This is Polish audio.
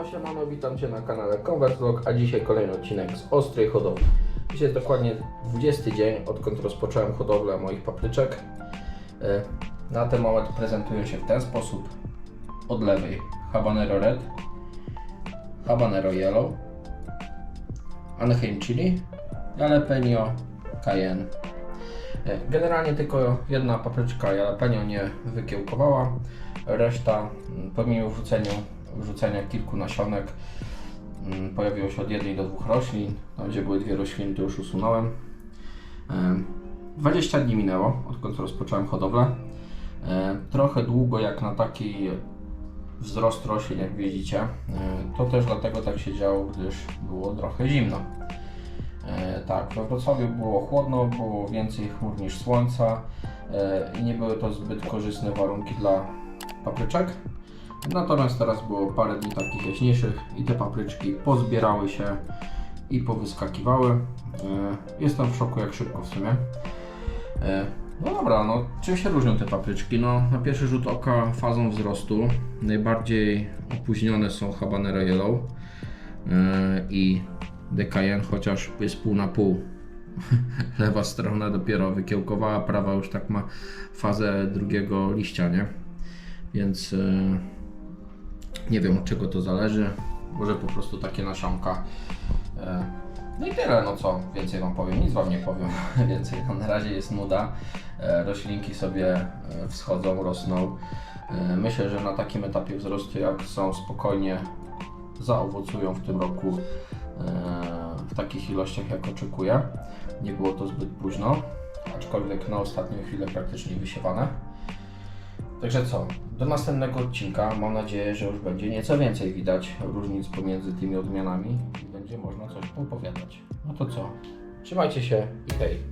siemano, witam Cię na kanale Convert Vlog, a dzisiaj kolejny odcinek z ostrej hodowli. Dzisiaj jest dokładnie 20 dzień, odkąd rozpocząłem hodowlę moich papryczek. E, Na ten moment prezentują się w ten sposób. Od lewej Habanero Red, Habanero Yellow, Anaheim Chili, Jalapeno, Cayenne. E, Generalnie tylko jedna papryczka jalapeno nie wykiełkowała, reszta mm, pomimo wrzucenia, wrzucenia kilku nasionek mm, pojawiło się od jednej do dwóch roślin. Tam gdzie były dwie rośliny to już usunąłem. E, 20 dni minęło odkąd rozpocząłem hodowlę. Trochę długo jak na taki wzrost roślin jak widzicie. To też dlatego tak się działo, gdyż było trochę zimno. E, tak, we Wrocławiu było chłodno, było więcej chmur niż słońca e, i nie były to zbyt korzystne warunki dla papryczek. Natomiast teraz było parę dni takich jaśniejszych i te papryczki pozbierały się i powyskakiwały. E, Jestem w szoku jak szybko w sumie. E, No dobra, no czym się różnią te papryczki? No na pierwszy rzut oka fazą wzrostu. Najbardziej opóźnione są habanero yellow e, i Decayen, chociaż jest pół na pół. Lewa strona dopiero wykiełkowała, prawa już tak ma fazę drugiego liścia, nie? Więc nie wiem od czego to zależy. Może po prostu takie nasionka. E, No i tyle, no co więcej Wam powiem, nic Wam nie powiem więcej. No, na razie jest nuda. E, Roślinki sobie e, wschodzą, rosną. Myślę, że na takim etapie wzrostu jak są spokojnie zaowocują w tym roku w takich ilościach jak oczekuję. Nie było to zbyt późno, aczkolwiek na ostatnią chwilę praktycznie wysiewane. Także co, do następnego odcinka mam nadzieję, że już będzie nieco więcej widać różnic pomiędzy tymi odmianami i będzie można coś opowiadać. No to co, trzymajcie się i hej!